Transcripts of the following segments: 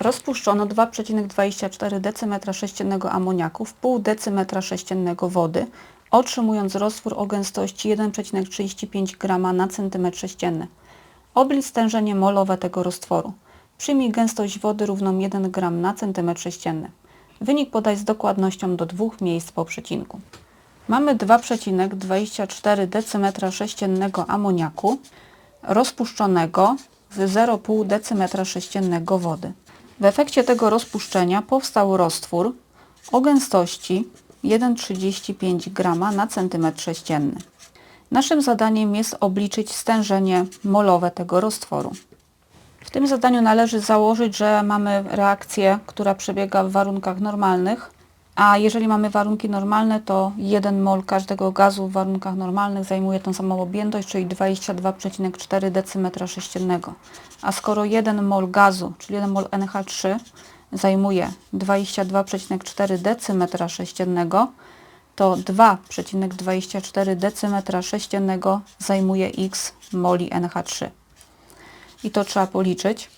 Rozpuszczono 2,24 decymetra sześciennego amoniaku w pół decymetra sześciennego wody, otrzymując roztwór o gęstości 1,35 g na centymetr sześcienny. Oblicz stężenie molowe tego roztworu. Przyjmij gęstość wody równą 1 g na centymetr sześcienny. Wynik podaj z dokładnością do dwóch miejsc po przecinku. Mamy 2,24 decymetra sześciennego amoniaku rozpuszczonego w 0,5 decymetra sześciennego wody. W efekcie tego rozpuszczenia powstał roztwór o gęstości 1,35 g na centymetr sześcienny. Naszym zadaniem jest obliczyć stężenie molowe tego roztworu. W tym zadaniu należy założyć, że mamy reakcję, która przebiega w warunkach normalnych, a jeżeli mamy warunki normalne, to 1 mol każdego gazu w warunkach normalnych zajmuje tą samą objętość, czyli 22,4 decymetra sześciennego. A skoro 1 mol gazu, czyli 1 mol NH3 zajmuje 22,4 decymetra sześciennego, to 2,24 decymetra sześciennego zajmuje x moli NH3. I to trzeba policzyć.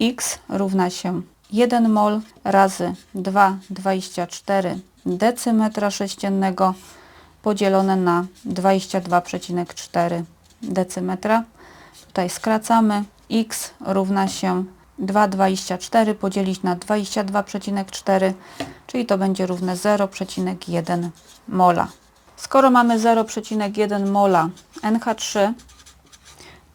x równa się 1 mol razy 2,24 decymetra sześciennego podzielone na 22,4 decymetra. Tutaj skracamy. x równa się 2,24 podzielić na 22,4, czyli to będzie równe 0,1 mola. Skoro mamy 0,1 mola NH3,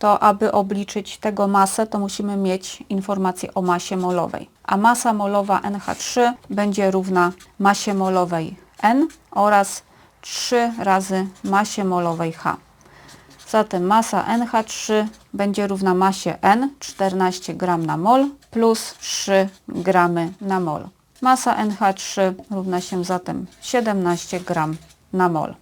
to aby obliczyć tego masę, to musimy mieć informację o masie molowej. A masa molowa NH3 będzie równa masie molowej N oraz 3 razy masie molowej H. Zatem masa NH3 będzie równa masie N 14 g na mol plus 3 g na mol. Masa NH3 równa się zatem 17 g na mol.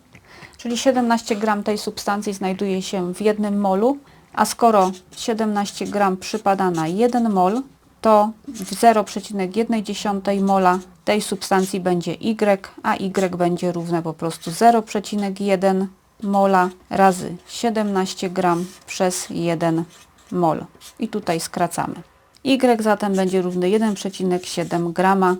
Czyli 17 g tej substancji znajduje się w jednym molu, a skoro 17 g przypada na 1 mol, to w 0,1 mola tej substancji będzie Y, a Y będzie równe po prostu 0,1 mola razy 17 gram przez 1 mol. I tutaj skracamy. Y zatem będzie równy 1,7 grama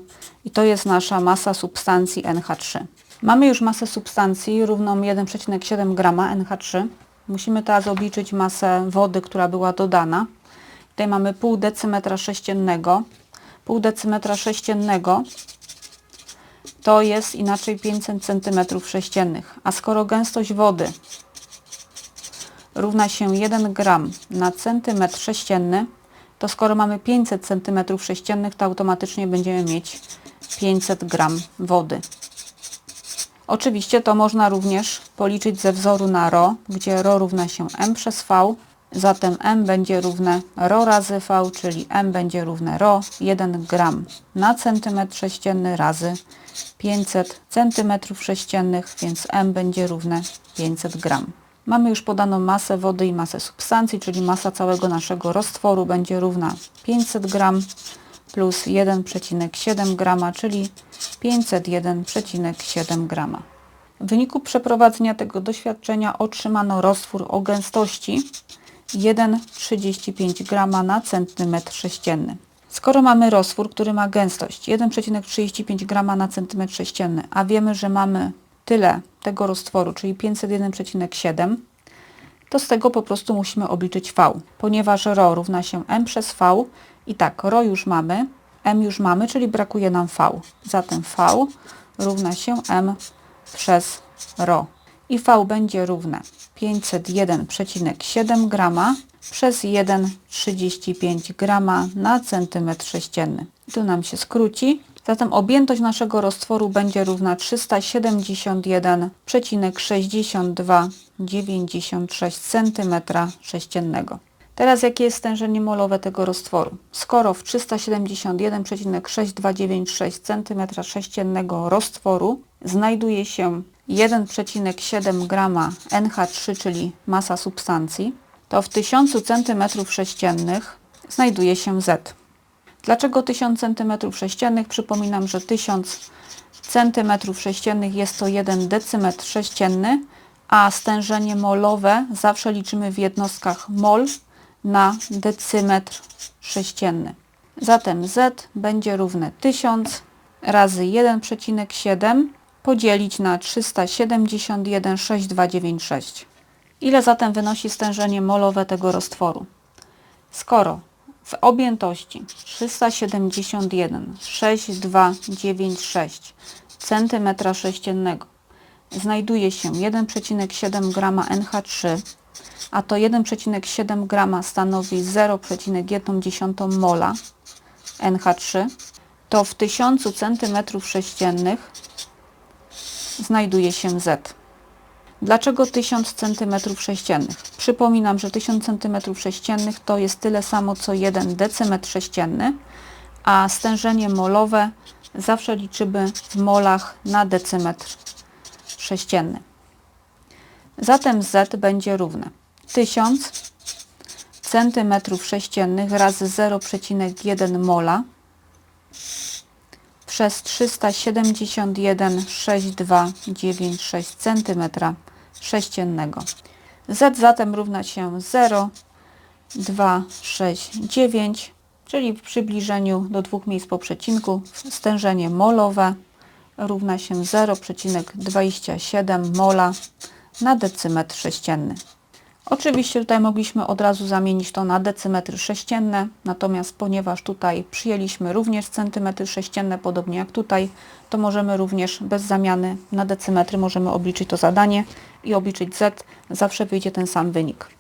i to jest nasza masa substancji NH3. Mamy już masę substancji równą 1,7 grama NH3. Musimy teraz obliczyć masę wody, która była dodana. Tutaj mamy pół decymetra sześciennego. Pół decymetra sześciennego to jest inaczej 500 cm sześciennych. A skoro gęstość wody równa się 1 gram na centymetr sześcienny, to skoro mamy 500 cm sześciennych, to automatycznie będziemy mieć 500 gram wody. Oczywiście to można również policzyć ze wzoru na ρ, gdzie ρ równa się m przez v, zatem m będzie równe ρ razy v, czyli m będzie równe ρ 1 gram na centymetr sześcienny razy 500 centymetrów sześciennych, więc m będzie równe 500 gram. Mamy już podaną masę wody i masę substancji, czyli masa całego naszego roztworu będzie równa 500 gram plus 1,7 grama, czyli 501,7 grama. W wyniku przeprowadzenia tego doświadczenia otrzymano roztwór o gęstości 1,35 grama na centymetr sześcienny. Skoro mamy roztwór, który ma gęstość 1,35 g na centymetr sześcienny, a wiemy, że mamy tyle tego roztworu, czyli 501,7, to z tego po prostu musimy obliczyć V, ponieważ ρ równa się m przez V i tak, ρ już mamy, m już mamy, czyli brakuje nam V. Zatem V równa się m przez ρ. I V będzie równe 501,7 grama przez 1,35 g na centymetr sześcienny. Tu nam się skróci. Zatem objętość naszego roztworu będzie równa 371,6296 cm sześciennego. Teraz jakie jest stężenie molowe tego roztworu? Skoro w 371,6296 cm sześciennego roztworu znajduje się 1,7 g NH3, czyli masa substancji, to w 1000 cm3 znajduje się Z. Dlaczego 1000 cm3? Przypominam, że 1000 cm3 jest to 1 decymetr sześcienny, a stężenie molowe zawsze liczymy w jednostkach mol na decymetr sześcienny. Zatem Z będzie równe 1000 razy 1,7 podzielić na 371,6296. Ile zatem wynosi stężenie molowe tego roztworu? Skoro w objętości 371,6296 cm3 znajduje się 1,7 g NH3, a to 1,7 g stanowi 0,1 mola NH3, to w 1000 cm3 znajduje się Z. Dlaczego 1000 cm3? Przypominam, że 1000 cm3 to jest tyle samo co 1 decymetr sześcienny, a stężenie molowe zawsze liczymy w molach na decymetr sześcienny. Zatem Z będzie równe 1000 cm3 razy 0,1 mola przez 371,6296 cm sześciennego. Z zatem równa się 0,269, czyli w przybliżeniu do dwóch miejsc po przecinku stężenie molowe równa się 0,27 mola na decymetr sześcienny. Oczywiście tutaj mogliśmy od razu zamienić to na decymetry sześcienne, natomiast ponieważ tutaj przyjęliśmy również centymetry sześcienne, podobnie jak tutaj, to możemy również bez zamiany na decymetry możemy obliczyć to zadanie i obliczyć Z, zawsze wyjdzie ten sam wynik.